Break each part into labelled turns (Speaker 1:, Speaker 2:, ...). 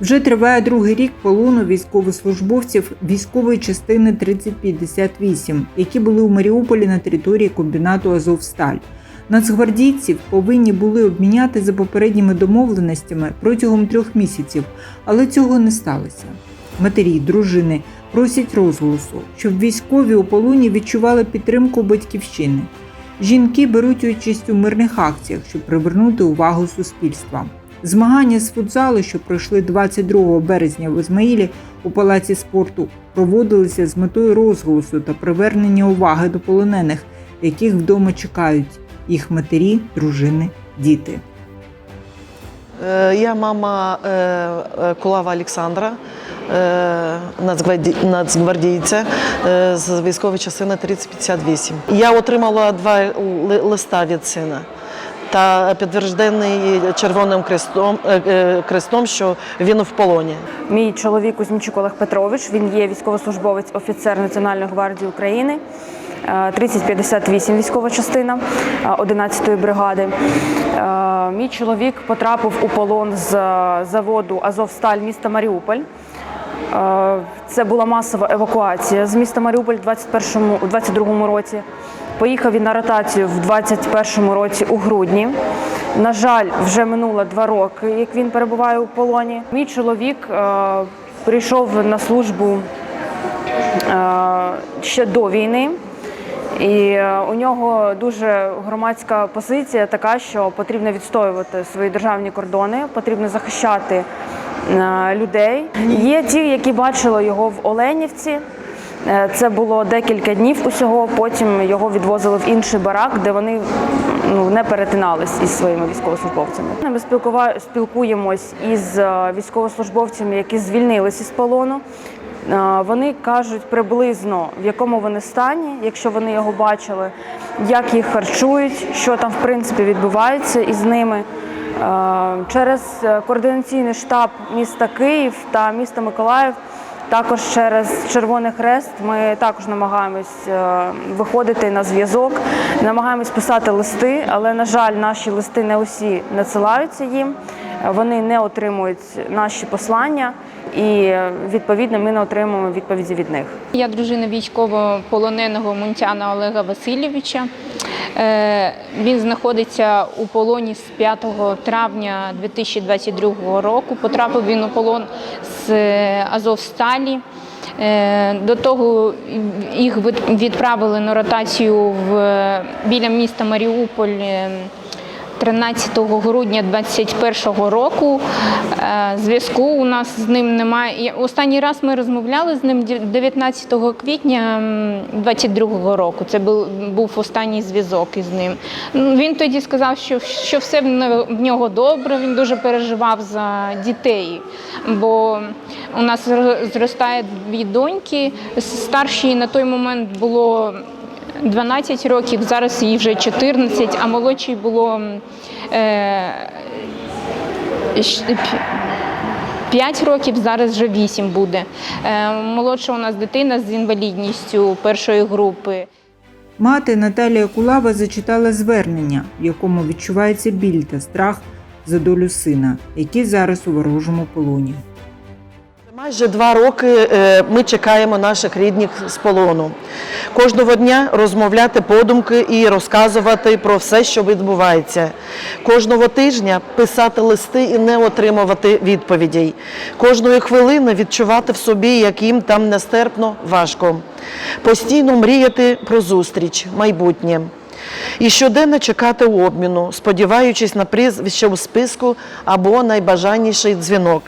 Speaker 1: Вже триває другий рік полону військовослужбовців військової частини 3058, які були у Маріуполі на території комбінату Азовсталь. Нацгвардійців повинні були обміняти за попередніми домовленостями протягом трьох місяців, але цього не сталося. Матері, дружини просять розголосу, щоб військові у полоні відчували підтримку батьківщини. Жінки беруть участь у мирних акціях, щоб привернути увагу суспільства. Змагання з футзалу, що пройшли 22 березня в Ізмаїлі у палаці спорту, проводилися з метою розголосу та привернення уваги до полонених, яких вдома чекають їх матері, дружини, діти.
Speaker 2: Е, Я мама е, е, Кулава Олександра, нацгвардійця з військової частини 3058. Я отримала два ли- листа від сина та підтверджений Червоним крестом, е, е, крестом, що він в полоні.
Speaker 3: Мій чоловік Кузьмічук Олег Петрович. Він є військовослужбовець, офіцер Національної гвардії України. е, 3058 військова частина е, 11-ї бригади. Е, Мій чоловік потрапив у полон з е, заводу Азовсталь міста Маріуполь. Е, Це була масова евакуація з міста Маріуполь у 21-му, у 22-му році. Поїхав він на ротацію в 21-му році у грудні. На жаль, вже минуло два роки, як він перебуває у полоні. Мій чоловік е, прийшов на службу е, ще до війни. І е, у нього дуже громадська позиція така, що потрібно відстоювати свої державні кордони, потрібно захищати е, людей. Є ті, які бачили його в Оленівці. Е, Це було декілька днів усього. Потім його відвозили в інший барак, де вони ну, не перетинались із своїми військовослужбовцями. Ми спілкуємось із е, військовослужбовцями, які звільнились із полону. Е, Вони кажуть приблизно в якому вони стані, якщо вони його бачили, як їх харчують, що там в принципі відбувається із ними. Через координаційний штаб міста Київ та міста Миколаїв, також через Червоний Хрест, ми також намагаємось е, виходити на зв'язок, намагаємось писати листи, але на жаль, наші листи не усі надсилаються їм. Вони не отримують наші послання, і відповідно ми не отримуємо відповіді від них.
Speaker 4: Я дружина військовополоненого Мунтяна Олега Васильовича. Е, Він знаходиться у полоні з 5 травня 2022 року. Потрапив він у полон з е, Азовсталі. Е, До того їх від- відправили на ротацію в, біля міста Маріуполь. Е, 13 грудня 2021 року. Е, Зв'язку у нас з ним немає. Останній раз ми розмовляли з ним 19 квітня 2022 року. Це був, останній зв'язок із ним. Ну, Він тоді сказав, що, що все в нього добре. Він дуже переживав за дітей, бо у нас зро- зростає дві доньки. Старшій на той момент було 12 років, зараз їй вже 14, а молодшій було м, е, 5 років, зараз вже 8 буде. Е, молодша у нас дитина з інвалідністю першої групи.
Speaker 1: Мати Наталія Кулава зачитала звернення, в якому відчувається біль та страх за долю сина, який зараз у ворожому полоні.
Speaker 2: Майже два роки е, ми чекаємо наших рідних з полону. Кожного дня розмовляти подумки і розказувати про все, що відбувається. Кожного тижня писати листи і не отримувати відповідей. Кожної хвилини відчувати в собі, як їм там нестерпно важко. Постійно мріяти про зустріч, майбутнє. І щоденно чекати обміну, сподіваючись на прізвище у списку або найбажаніший дзвінок.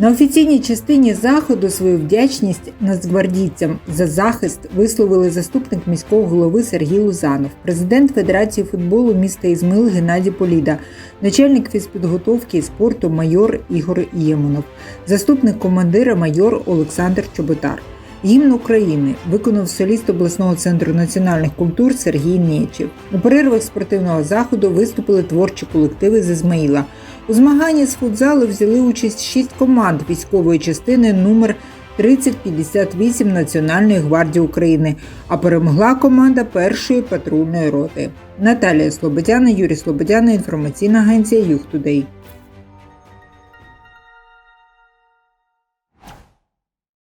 Speaker 1: На офіційній частині заходу свою вдячність нацгвардійцям за захист висловили заступник міського голови Сергій Лузанов, президент Федерації футболу міста Ізмил Геннадій Поліда, начальник фізпідготовки і спорту майор Ігор Ємонов, заступник командира майор Олександр Чоботар. Гімн України виконав соліст обласного центру національних культур Сергій Нєчів. У перервах спортивного заходу виступили творчі колективи з Ізмаїла. У змаганні з футзалу взяли участь шість команд військової частини номер 3058 Національної гвардії України, а перемогла команда першої патрульної роти. Наталія Слободяна, Юрій Слободяна, інформаційна агенція Юхтудей.